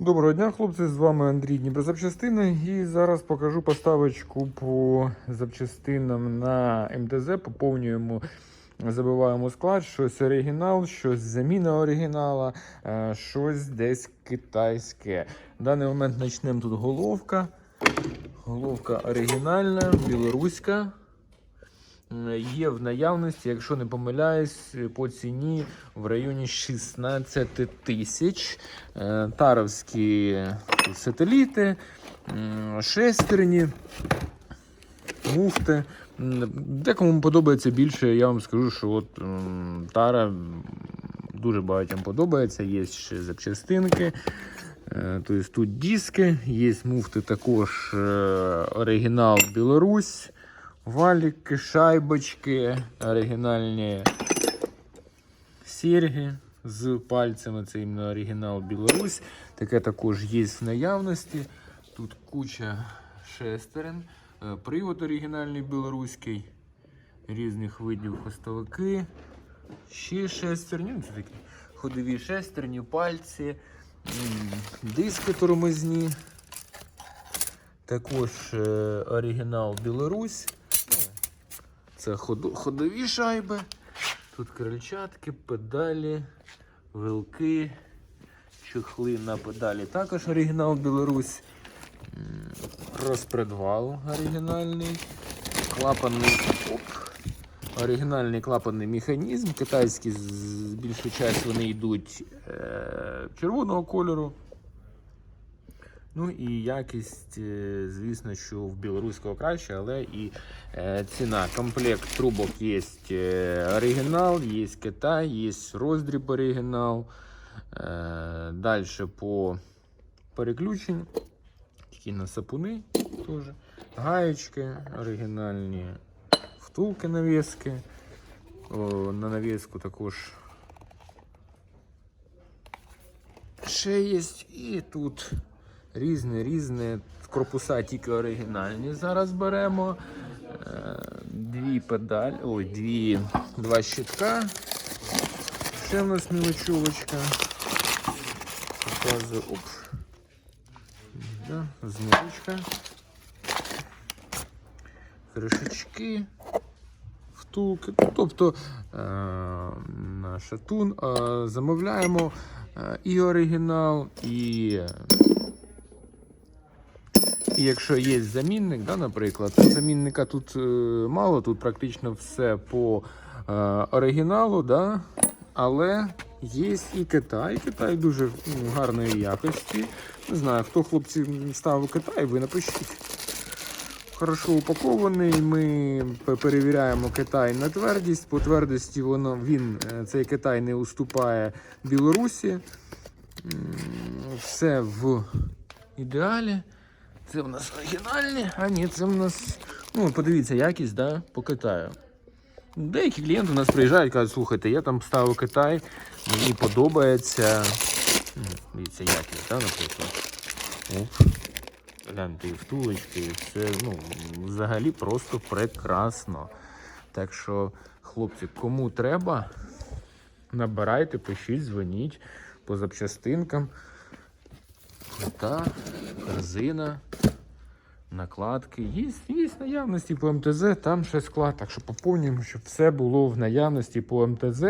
Доброго дня, хлопці! З вами Андрій Дніпрозапчастини. І зараз покажу поставочку по запчастинам на МТЗ. Поповнюємо, забиваємо склад, щось оригінал, щось заміна оригінала, е, щось десь китайське. В даний момент почнемо тут головка. Головка оригінальна, білоруська. Є в наявності, якщо не помиляюсь, по ціні в районі 16 тисяч. Е, Таровські сателіти, шестерні, муфти. Декому подобається більше, я вам скажу, що от Тара дуже багатьом подобається. Є ще запчастинки. Тобто тут диски, є муфти також е, оригінал Білорусь. Валіки, шайбочки, оригінальні серги з пальцями. Це іменно оригінал Білорусь. Таке також є в наявності. Тут куча шестерен. Е, Привод оригінальний білоруський. Різних видів хвостовики. Ще шестерні. Ну, Це такі ходові шестерні, пальці, диски тормозні. Також е, оригінал Білорусь. Це ходові шайби. Тут крильчатки, педалі, вилки, чохли на педалі. Також оригінал Білорусь. Розпредвал оригінальний. Клапанний. Оп. Оригінальний клапанний механізм. З більшу часть вони йдуть е, червоного кольору. Ну і якість, е, звісно, що в білоруського краще, але і е, ціна. Комплект трубок є е, оригінал, є Китай, є роздріб оригінал. Далі по переключенню. Такі на сапуни теж. Гаєчки оригінальні, втулки навіски. На навіску також ще є. І тут різне, різне. Корпуса тільки оригінальні зараз беремо. Е, Дві педалі, ой, дві, два щитка. Ще в нас мілочовочка. Показую, оп. Да, зморочка. Кришечки. Втулки. Тобто е, шатун е, замовляємо е, і оригінал, і і якщо є замінник, да, наприклад, замінника тут е, мало, тут практично все по е, оригіналу, да, але є і Китай. Китай дуже ну, гарної якості. Не знаю, хто хлопці ставив Китай, ви напишіть. Хорошо упакований. Ми перевіряємо Китай на твердість. По твердості воно він е, цей Китай не уступає Білорусі. Все в ідеалі. Це в нас оригінальні, а ні, це в нас. Ну, подивіться, якість, да, по Китаю. Деякі клієнти у нас приїжджають кажуть, слухайте, я там ставив Китай, мені подобається. Дивіться, якість, да, наприклад. Оп. Гляньте, і втулочки, і все, ну, взагалі просто прекрасно. Так що, хлопці, кому треба, набирайте, пишіть, дзвоніть по запчастинкам. Плита, корзина, накладки. Є, є наявності по МТЗ, там ще склад. Так що поповнюємо, щоб все було в наявності по МТЗ.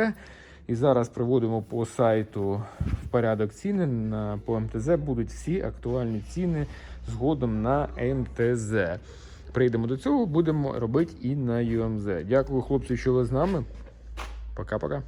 І зараз приводимо по сайту в порядок ціни. На, по МТЗ будуть всі актуальні ціни згодом на МТЗ. Прийдемо до цього, будемо робити і на ЮМЗ. Дякую, хлопці, що ви з нами. Пока-пока.